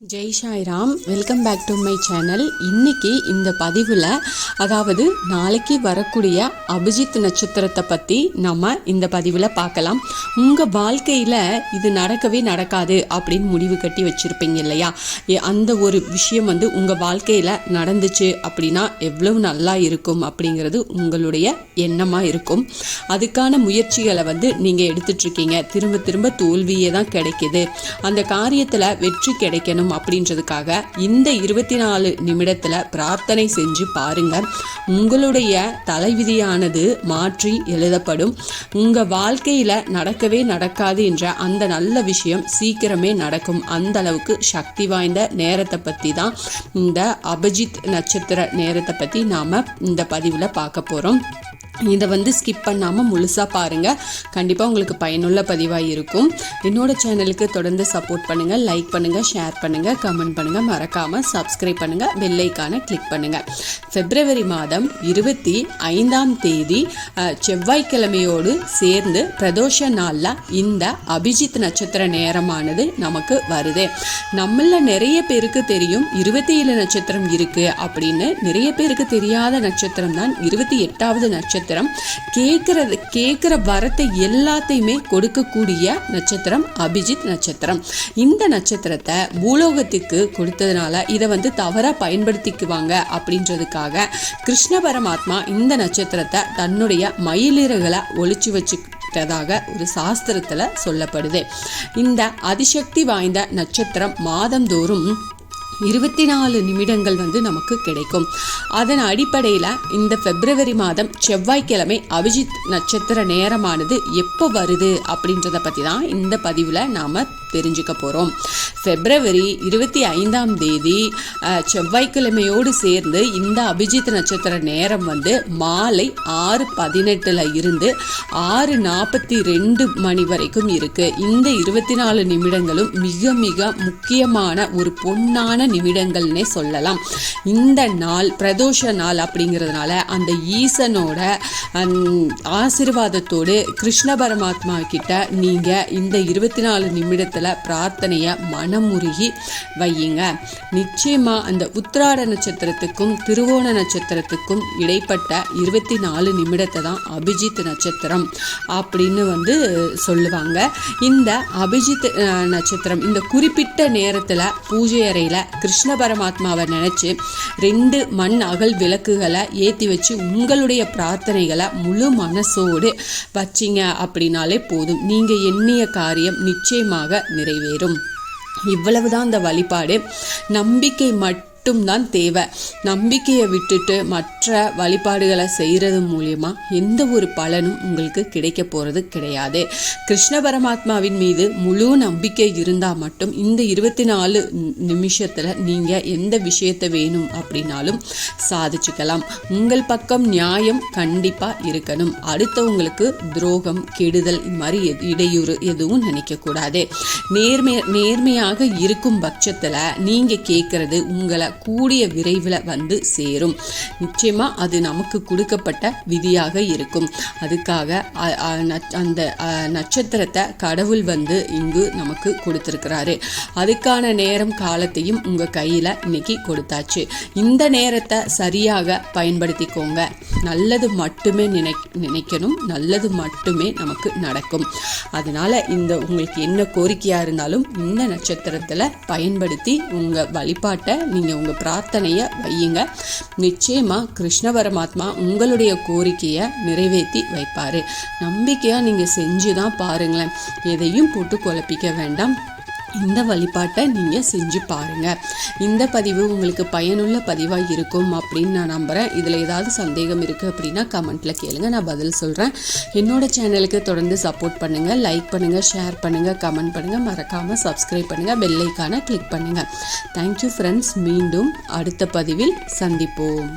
Jai Sairam welcome back to my channel. இன்னைக்கு இந்த பதிவில் அதாவது நாளைக்கு வரக்கூடிய அபிஜித் நட்சத்திரத்தை பற்றி நம்ம இந்த பதிவில் பார்க்கலாம். உங்கள் வாழ்க்கையில் இது நடக்கவே நடக்காது அப்படின்னு முடிவு கட்டி வச்சுருப்பீங்க இல்லையா? அந்த ஒரு விஷயம் வந்து உங்கள் வாழ்க்கையில் நடந்துச்சு அப்படின்னா எவ்வளவு நல்லா இருக்கும் அப்படிங்கிறது உங்களுடைய எண்ணமாக இருக்கும். அதுக்கான முயற்சிகளை வந்து நீங்கள் எடுத்துட்ருக்கீங்க திரும்ப திரும்ப தோல்வியே தான் கிடைக்கிது. அந்த காரியத்தில் வெற்றி கிடைக்கணும். அப்படின்றதுக்காக இந்த இருபத்தி நாலு நிமிடத்தில் பிரார்த்தனை செஞ்சு பாருங்க. உங்களுடைய தலைவிதியானது மாற்றி எழுதப்படும். உங்கள் வாழ்க்கையில் நடக்கவே நடக்காது என்ற அந்த நல்ல விஷயம் சீக்கிரமே நடக்கும். அந்த அளவுக்கு சக்தி வாய்ந்த நேரத்தை பற்றி தான் இந்த அபிஜித் நட்சத்திர நேரத்தை பற்றி நாம் இந்த பதிவில் பார்க்க போகிறோம் இதை வந்து ஸ்கிப் பண்ணாமல் முழுசாக பாருங்கள் கண்டிப்பாக உங்களுக்கு பயனுள்ள பதிவாக இருக்கும். என்னோடய சேனலுக்கு தொடர்ந்து சப்போர்ட் பண்ணுங்கள் லைக் பண்ணுங்கள் ஷேர் பண்ணுங்கள் கமெண்ட் பண்ணுங்கள் மறக்காமல் சப்ஸ்கிரைப் பண்ணுங்கள் பெல்லைக்கான கிளிக் பண்ணுங்கள் பிப்ரவரி மாதம் இருபத்தி ஐந்தாம் தேதி செவ்வாய்க்கிழமையோடு சேர்ந்து பிரதோஷ நாளில் இந்த அபிஜித் நட்சத்திர நேரமானது நமக்கு வருது. நம்மள நிறைய பேருக்கு தெரியும் இருபத்தி ஏழு நட்சத்திரம் இருக்குது அப்படின்னு. நிறைய பேருக்கு தெரியாத நட்சத்திரம் தான் இருபத்தி எட்டாவது நட்சத்திரம். நட்சத்திரம். கேட்கறது கேட்குற வரத்தை எல்லாத்தையுமே கொடுக்கக்கூடிய நட்சத்திரம் அபிஜித் நட்சத்திரம். இந்த நட்சத்திரத்தை பூலோகத்துக்கு கொடுத்ததுனால இதை வந்து தவறாக பயன்படுத்திக்குவாங்க அப்படின்றதுக்காக கிருஷ்ண பரமாத்மா இந்த நட்சத்திரத்தை தன்னுடைய மயிலிறகளை ஒழிச்சு வச்சு ஒரு சாஸ்திரத்தில் சொல்லப்படுது. இந்த அதிசக்தி வாய்ந்த நட்சத்திரம் மாதந்தோறும் இருபத்தி நாலு நிமிடங்கள் வந்து நமக்கு கிடைக்கும். அதன் அடிப்படையில் இந்த பிப்ரவரி மாதம் செவ்வாய்க்கிழமை அபிஜித் நட்சத்திர நேரமானது எப்போ வருது அப்படின்றத பற்றி தான் இந்த பதிவில் நாம் தெரிஞ்சுக்க போகிறோம் பிப்ரவரி இருபத்தி ஐந்தாம் தேதி செவ்வாய்க்கிழமையோடு சேர்ந்து இந்த அபிஜித் நட்சத்திர நேரம் வந்து மாலை ஆறு பதினெட்டில் இருந்து ஆறு நாற்பத்தி ரெண்டு மணி வரைக்கும் இருக்கு. இந்த இருபத்தி நாலு நிமிடங்களும் மிக மிக முக்கியமான ஒரு பொன்னான நிமிடங்கள்னே சொல்லலாம். இந்த நாள் பிரதோஷ நாள் அப்படிங்கிறதுனால அந்த ஈசனோட ஆசிர்வாதத்தோடு ஆசீர்வாதத்தோடு கிருஷ்ண பரமாத்மா கிட்ட நீங்கள் இந்த இருபத்தி நாலு நிமிடத்தில் பிரார்த்தனைய மனமுருகி வையுங்க. நிச்சயமாக அந்த உத்திராட நட்சத்திரத்துக்கும் திருவோண நட்சத்திரத்துக்கும் இடைப்பட்ட இருபத்தி நாலு நிமிடத்தை தான் அபிஜித் நட்சத்திரம் அப்படின்னு வந்து சொல்லுவாங்க. இந்த அபிஜித் நட்சத்திரம் இந்த குறிப்பிட்ட நேரத்தில் பூஜை அறையில் கிருஷ்ண பரமாத்மாவை நினச்சி ரெண்டு மண் அகல் விளக்குகளை ஏற்றி வச்சு உங்களுடைய பிரார்த்தனைகளை முழு மனசோடு வச்சிங்க அப்படின்னாலே போதும். நீங்கள் எண்ணிய காரியம் நிச்சயமாக நிறைவேறும். இவ்வளவுதான் அந்த வழிபாடு. நம்பிக்கை மட்டும் மட்டும்தான் தேவை. நம்பிக்கையை விட்டுட்டு மற்ற வழிபாடுகளை செய்கிறது மூலயமா எந்த ஒரு பலனும் உங்களுக்கு கிடைக்க போகிறது கிடையாது. கிருஷ்ண பரமாத்மாவின் மீது முழு நம்பிக்கை இருந்தால் மட்டும் இந்த இருபத்தி நாலு நிமிஷத்தில் நீங்கள் எந்த விஷயத்தை வேணும் அப்படின்னாலும் சாதிச்சுக்கலாம். உங்கள் பக்கம் நியாயம் கண்டிப்பாக இருக்கணும். அடுத்தவங்களுக்கு துரோகம் கெடுதல் இந்த மாதிரி எது- இடையூறு எதுவும் நினைக்கக்கூடாது நேர்மை நேர்மையாக இருக்கும் பட்சத்தில் நீங்கள் கேட்குறது உங்களை கூடிய விரைவில் வந்து சேரும். நிச்சயமாக அது நமக்கு கொடுக்கப்பட்ட விதியாக இருக்கும். அதுக்காக அந்த நட்சத்திரத்தை கடவுள் வந்து இங்கு நமக்கு கொடுத்துருக்கிறாரு. அதுக்கான நேரம் காலத்தையும் உங்கள் கையில் இன்னைக்கு கொடுத்தாச்சு. இந்த நேரத்தை சரியாக பயன்படுத்திக்கோங்க. நல்லது மட்டுமே நினை நினைக்கணும். நல்லது மட்டுமே நமக்கு நடக்கும். அதனால இந்த உங்களுக்கு என்ன கோரிக்கையாக இருந்தாலும் இந்த நட்சத்திரத்தில் பயன்படுத்தி உங்கள் வழிபாட்டை நீங்கள் உங்கள் பிரார்த்தனையை வையுங்க. நிச்சயமாக கிருஷ்ண பரமாத்மா உங்களுடைய கோரிக்கையை நிறைவேற்றி வைப்பார். நம்பிக்கையாக நீங்கள் செஞ்சு தான் பாருங்களேன். எதையும் போட்டு குழப்பிக்க வேண்டாம். இந்த வழிபாட்டை நீங்கள் செஞ்சு பாருங்கள் இந்த பதிவு உங்களுக்கு பயனுள்ள பதிவாக இருக்கும் அப்படின்னு நான் நம்புகிறேன் இதில் ஏதாவது சந்தேகம் இருக்குது அப்படின்னா கமெண்ட்டில் கேளுங்கள் நான் பதில் சொல்கிறேன் என்னோடய சேனலுக்கு தொடர்ந்து சப்போர்ட் பண்ணுங்கள் லைக் பண்ணுங்கள் ஷேர் பண்ணுங்கள் கமெண்ட் பண்ணுங்கள் மறக்காமல் சப்ஸ்கிரைப் பண்ணுங்கள் பெல்லைக்கான கிளிக் பண்ணுங்கள் தேங்க்யூ ஃப்ரெண்ட்ஸ் மீண்டும் அடுத்த பதிவில் சந்திப்போம்.